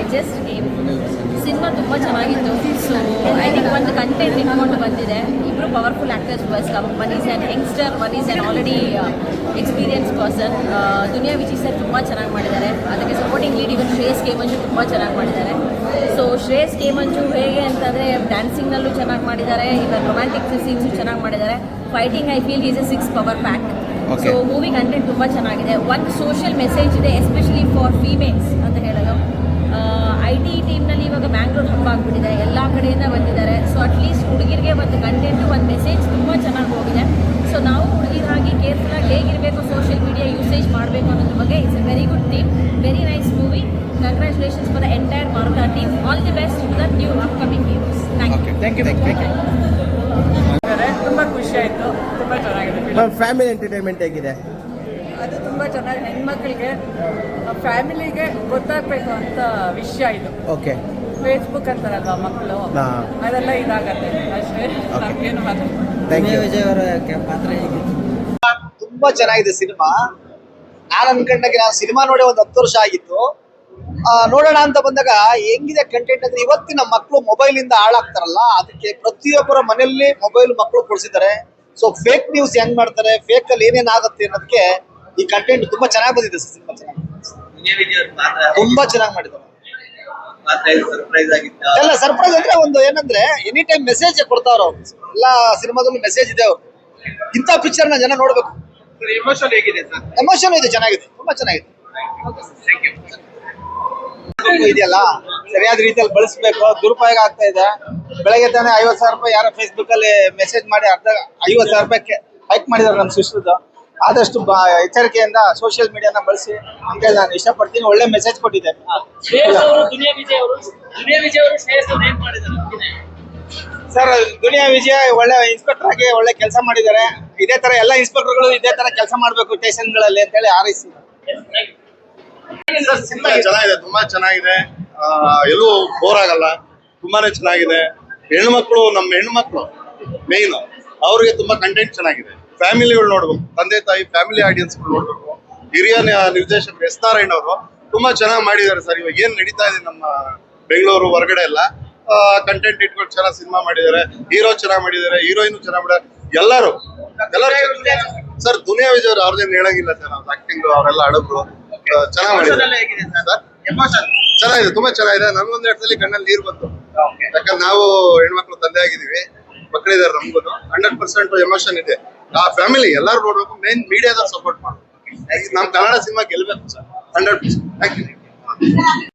I just game cinema ತುಂಬ ಚೆನ್ನಾಗಿತ್ತು. So I think ಒಂದು ಕಂಟೆಂಟ್ ಇಟ್ಕೊಂಡು ಬಂದಿದೆ. ಇಬ್ಬರು powerful actors welcome one is an youngster one is an already experience person Duniya Vijay sir ತುಂಬ ಚೆನ್ನಾಗಿ ಮಾಡಿದ್ದಾರೆ. ಅದಕ್ಕೆ supporting lead even Shreyas K Manju ತುಂಬ ಚೆನ್ನಾಗಿ ಮಾಡಿದ್ದಾರೆ. ಸೊ ಶ್ರೇಯಸ್ ಕೆ ಮಂಜು ಹೇಗೆ ಅಂತಂದರೆ ಡ್ಯಾನ್ಸಿಂಗ್ನಲ್ಲೂ ಚೆನ್ನಾಗಿ ಮಾಡಿದ್ದಾರೆ. ಇವನ್ ರೊಮ್ಯಾಂಟಿಕ್ ಸೀನ್ಸು ಚೆನ್ನಾಗಿ ಮಾಡಿದ್ದಾರೆ. Fighting I feel is a six power pack. So movie content ತುಂಬ ಚೆನ್ನಾಗಿದೆ. ಒಂದು ಸೋಷಿಯಲ್ ಮೆಸೇಜ್ ಇದೆ especially for females I T ಟೀಮ್ನಲ್ಲಿ ಇವಾಗ ಬ್ಯಾಂಗ್ಳೂರ್ ಹಬ್ಬ ಆಗ್ಬಿಟ್ಟಿದೆ. ಎಲ್ಲ ಕಡೆಯಿಂದ ಬಂದಿದ್ದಾರೆ. ಸೊ ಅಟ್ಲೀಸ್ಟ್ ಹುಡುಗಿರಿಗೆ ಒಂದು ಕಂಟೆಂಟು ಒಂದು ಮೆಸೇಜ್ ತುಂಬ ಚೆನ್ನಾಗಿ ಹೋಗಿದೆ. ಸೊ ನಾವು ಹುಡುಗಿರಾಗಿ ಕೇರ್ಫುಲ್ಲಾಗಿ ಹೇಗಿರಬೇಕು ಸೋಷಿಯಲ್ ಮೀಡಿಯಾ ಯೂಸೇಜ್ ಮಾಡಬೇಕು ಅನ್ನೋದ್ರ ಬಗ್ಗೆ it's a very good team very nice movie congratulations for the entire Maruta team all the best to the new upcoming games thank you thank you thank you ತುಂಬ ಖುಷಿ ಆಯಿತು. ತುಂಬ ಚೆನ್ನಾಗಿದೆ family entertainment ಹೇಗಿದೆ? ಅದು ತುಂಬ ಚೆನ್ನಾಗಿ ಹೆಣ್ಮಕ್ಳಿಗೆ ಫ್ಯಾಮಿಲಿಗೆ ಗೊತ್ತಾಗಬೇಕು ಅಂತ ವಿಷಯ ಇದು. ಓಕೆ. ಫೇಸ್ಬುಕ್ ಅಂತಾರಲ್ವ ಮಕ್ಕಳು? ಹಾ. ಅದೆಲ್ಲ ಇದಾಗತ್ತೆ. ಅಷ್ಟೇ. ನಮ್ಗೇನು ಮಾತು ಥ್ಯಾಂಕ್ ಯು ವಿಜಯ್ ಅವರ ಪಾತ್ರ ಹೇಗಿತ್ತು ತುಂಬಾ ಚೆನ್ನಾಗಿದೆ ಸಿನಿಮಾ. ನಾನು ಅನ್ಕೊಂಡಾಗೆ ನಾನು ಸಿನಿಮಾ ನೋಡಿ ಒಂದು ಹತ್ತು ವರ್ಷ ಆಗಿತ್ತು. ಆ, ನೋಡೋಣ ಅಂತ ಬಂದಾಗ ಹೆಂಗಿದೆ ಕಂಟೆಂಟ್ ಅಂದ್ರೆ ಇವತ್ತಿನ ಮಕ್ಕಳು ಮೊಬೈಲ್ ಇಂದ ಹಾಳಾಗ್ತಾರಲ್ಲ ಅದಕ್ಕೆ ಪ್ರತಿಯೊಬ್ಬರ ಮನೆಯಲ್ಲಿ ಮೊಬೈಲ್ ಮಕ್ಕಳು ಕೊಡಿಸಿದ್ದಾರೆ. ಸೊ ಫೇಕ್ ನ್ಯೂಸ್ ಹೆಂಗ್ ಮಾಡ್ತಾರೆ ಫೇಕ್ ಅಲ್ಲಿ ಏನೇನಾಗುತ್ತೆ ಅನ್ನೋದಕ್ಕೆ ಈ ಕಂಟೆಂಟ್ ತುಂಬಾ ಚೆನ್ನಾಗಿ ಬಂದಿದೆ ಸರ್ ಚೆನ್ನಾಗಿ ತುಂಬಾ ಚೆನ್ನಾಗಿ ಮಾಡಿದ್ರು ಎಲ್ಲ ಸರ್ಪ್ರೈಸ್ ಅಂದ್ರೆ ಒಂದು ಏನಂದ್ರೆ ಎನಿ ಟೈಮ್ ಮೆಸೇಜ್ ಕೊಡ್ತಾರ ಅವ್ರು. ಎಲ್ಲಾ ಸಿನಿಮಾದಲ್ಲೂ ಮೆಸೇಜ್ ಇದೆ ಅವ್ರು. ಇಂಥ ಪಿಕ್ಚರ್ನ ಜನ ನೋಡ್ಬೇಕು. ಎಮೋಷನ್ ಇದೆ ಚೆನ್ನಾಗಿದೆ. ತುಂಬಾ ಚೆನ್ನಾಗಿದೆ. ಇದೆಯಲ್ಲ? ಸರಿಯಾದ ರೀತಿಯಲ್ಲಿ ಬಳಸಬೇಕು. ದುರುಪಯೋಗ ಆಗ್ತಾ ಇದೆ. ಬೆಳಗ್ಗೆ ತಾನೇ ಐವತ್ ಸಾವಿರ ರೂಪಾಯಿ ಯಾರೋ ಫೇಸ್ಬುಕ್ ಅಲ್ಲಿ ಮೆಸೇಜ್ ಮಾಡಿ ಅರ್ಧ ಐವತ್ ಸಾವಿರ ರೂಪಾಯಿ ಹೈಕ್ ಮಾಡಿದಾರೆ ನಮ್ಮ ಸಿಸ್ಟರ್ದು. ಆದಷ್ಟು ಬ- ಎಚ್ಚರಿಕೆಯಿಂದ ಸೋಷಿಯಲ್ ಮೀಡಿಯಾನ ಬಳಸಿ. ಅಂತ ನಾನು ಇಷ್ಟಪಡ್ತೀನಿ. ಒಳ್ಳೆ ಮೆಸೇಜ್ ಕೊಟ್ಟಿದೆ ಶ್ರೇಯಸ್ ಅವರು ದುನಿಯಾ ವಿಜಯ್ ಅವರು. ದುನಿಯಾ ವಿಜಯ್ ಅವರು ಶ್ರೇಯಸ್ ಅವ್ರು ಮಾಡಿದ್ದಾರೆ? ಸರ್ ದುನಿಯಾ ವಿಜಯ ಒಳ್ಳೆ ಇನ್ಸ್ಪೆಕ್ಟರ್ ಆಗಿ ಒಳ್ಳೆ ಕೆಲಸ ಮಾಡಿದ್ದಾರೆ. ಇದೇ ತರ ಎಲ್ಲ ಇನ್ಸ್ಪೆಕ್ಟರ್ಗಳು ಇದೇ ತರ ಕೆಲಸ ಮಾಡಬೇಕು ಸ್ಟೇಷನ್ಗಳಲ್ಲಿ ಅಂತ ಹೇಳಿ ಆರೈಸಿ ಚೆನ್ನಾಗಿದೆ. ತುಂಬಾ ಚೆನ್ನಾಗಿದೆ. ಆ, ಎಲ್ಲೂ ಬೋರ್ ಆಗಲ್ಲ. ತುಂಬಾನೇ ಚೆನ್ನಾಗಿದೆ. ಹೆಣ್ಮಕ್ಳು ನಮ್ಮ ಹೆಣ್ಮಕ್ಳು ಮೇನ್ ಅವ್ರಿಗೆ ತುಂಬಾ ಕಂಟೆಂಟ್ ಚೆನ್ನಾಗಿದೆ. ಫ್ಯಾಮಿಲಿಗಳು ನೋಡ್ಬೇಕು. ತಂದೆ ತಾಯಿ ಫ್ಯಾಮಿಲಿ ಆಡಿಯನ್ಸ್ಗಳು ನೋಡ್ಬೇಕು. ಹಿರಿಯ ನಿರ್ದೇಶಕ ನಿರ್ದೇಶಕರು ಎಸ್ ನಾರಾಯಣ್ ಅವರು ತುಂಬಾ ಚೆನ್ನಾಗಿ ಮಾಡಿದ್ದಾರೆ ಸರ್. ಇವಾಗ ಏನ್ ನಡೀತಾ ಇದೆ ನಮ್ಮ ಬೆಂಗಳೂರು ಹೊರಗಡೆ ಎಲ್ಲ? ಕಂಟೆಂಟ್ ಇಟ್ಕೊಂಡು ಚೆನ್ನಾಗಿ ಸಿನಿಮಾ ಮಾಡಿದ್ದಾರೆ. ಹೀರೋ ಚೆನ್ನಾಗಿ ಮಾಡಿದ್ದಾರೆ. ಹೀರೋಯಿನ್ ಚೆನ್ನಾಗಿ ಮಾಡಿದ್ದಾರೆ. ಎಲ್ಲರೂ. ಎಲ್ಲರೂ ಸರ್ ದುನಿಯಾ ವಿಜಯ್ ಅವ್ರು ಅವ್ರದ್ದೇನು ಹೇಳಂಗಿಲ್ಲ ಸರ್. ಅವ್ರ ಆಕ್ಟಿಂಗ್ ಅವರೆಲ್ಲ ಹಡಬ್ರು ಚೆನ್ನಾಗಿ ಮಾಡಿದ್ದಾರೆ. ಚೆನ್ನಾಗಿದೆ ತುಂಬಾ ಚೆನ್ನಾಗಿದೆ. ನನ್ಗೊಂದ್ ಎರಡ್ ಸಲ ಕಣ್ಣಲ್ಲಿ ನೀರು ಬಂತು. ಯಾಕಂದ್ರೆ ನಾವು ಹೆಣ್ಮಕ್ಳು ತಂದೆ ನಮಗೂ ನಮ್ಗೂ ಹಂಡ್ರೆಡ್ ಪರ್ಸೆಂಟ್ ಎಮೋಷನ್ ಇದೆ. ಆ ಫ್ಯಾಮಿಲಿ ಎಲ್ಲರೂ ನೋಡ್ಬೇಕು ಮೇನ್ ಮೀಡಿಯಾದವ್ರು ಸಪೋರ್ಟ್ ಮಾಡ್ಬೇಕು. ನಮ್ ಕನ್ನಡ ಸಿನಿಮಾ ಗೆಲ್ಬೇಕು sir. Hundred percent thank you